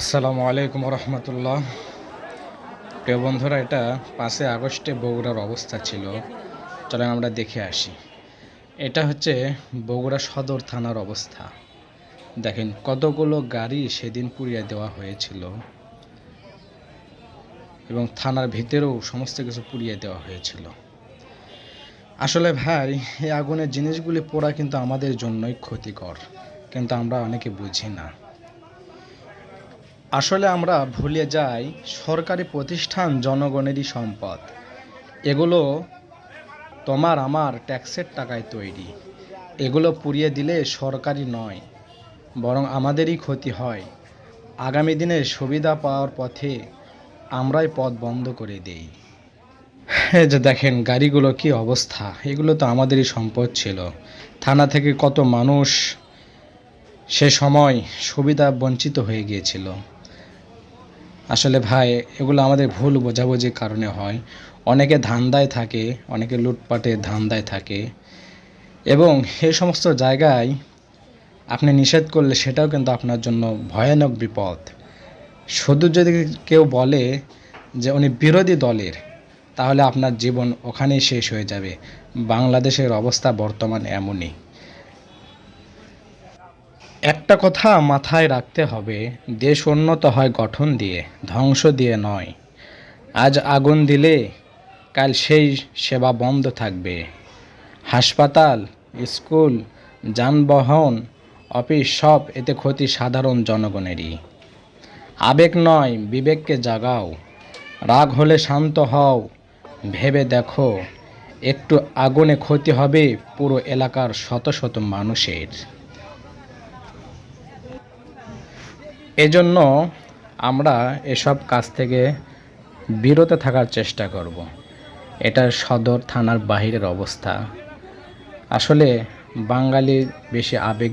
আসসালামু আলাইকুম রহমতুল্লাহ। প্রিয় বন্ধুরা, এটা পাঁচই আগস্টে বগুড়ার অবস্থা ছিল। চলেন আমরা দেখে আসি। এটা হচ্ছে বগুড়া সদর থানার অবস্থা। দেখেন, কতগুলো গাড়ি সেদিন পুড়িয়ে দেওয়া হয়েছিল এবং থানার ভিতরেও সমস্ত কিছু পুড়িয়ে দেওয়া হয়েছিল। আসলে ভাই, এই আগুনের জিনিসগুলি পোড়া কিন্তু আমাদের জন্যই ক্ষতিকর, কিন্তু আমরা অনেকে বুঝি না। আসলে আমরা ভুলে যাই সরকারি প্রতিষ্ঠান জনগণেরই সম্পদ। এগুলো তোমার আমার ট্যাক্সের টাকায় তৈরি। এগুলো পুড়িয়ে দিলে সরকারি নয়, বরং আমাদেরই ক্ষতি হয়। আগামী দিনে সুবিধা পাওয়ার পথে আমরাই পথ বন্ধ করে দেই। এই যে দেখেন, গাড়িগুলো কি অবস্থা? এগুলো তো আমাদেরই সম্পদ ছিল। থানা থেকে কত মানুষ সে সময় সুবিধা বঞ্চিত হয়ে গিয়েছিল। আসলে ভাই, এগুলো আমাদের ভুল বোঝাবুঝির কারণে হয়। অনেকে ধান্দায় থাকে, অনেকে লুটপাটের ধান্দায় থাকে। এবং এই সমস্ত জায়গায় আপনি নিষেধ করলে সেটাও কিন্তু আপনার জন্য ভয়ানক বিপদ। শুধু যদি কেউ বলে যে উনি বিরোধী দলের, তাহলে আপনার জীবন ওখানেই শেষ হয়ে যাবে। বাংলাদেশের অবস্থা বর্তমান এমনই। একটা কথা মাথায় রাখতে হবে, দেশ উন্নত হয় গঠন দিয়ে, ধ্বংস দিয়ে নয়। আজ আগুন দিলে, কাল সেই সেবা বন্ধ থাকবে। হাসপাতাল, স্কুল, যানবাহন, অফিস সব এতে ক্ষতি সাধারণ জনগণেরই। আবেগ নয়, বিবেককে জাগাও। রাগ হলে শান্ত হও। ভেবে দেখো, একটু আগুনে ক্ষতি হবে পুরো এলাকার শত শত মানুষের। এজন্য আমরা এসব কাজ থেকে বিরত থাকার চেষ্টা করব। এটা সদর থানার বাহিরের অবস্থা। আসলে বাঙালি বেশি আবেগ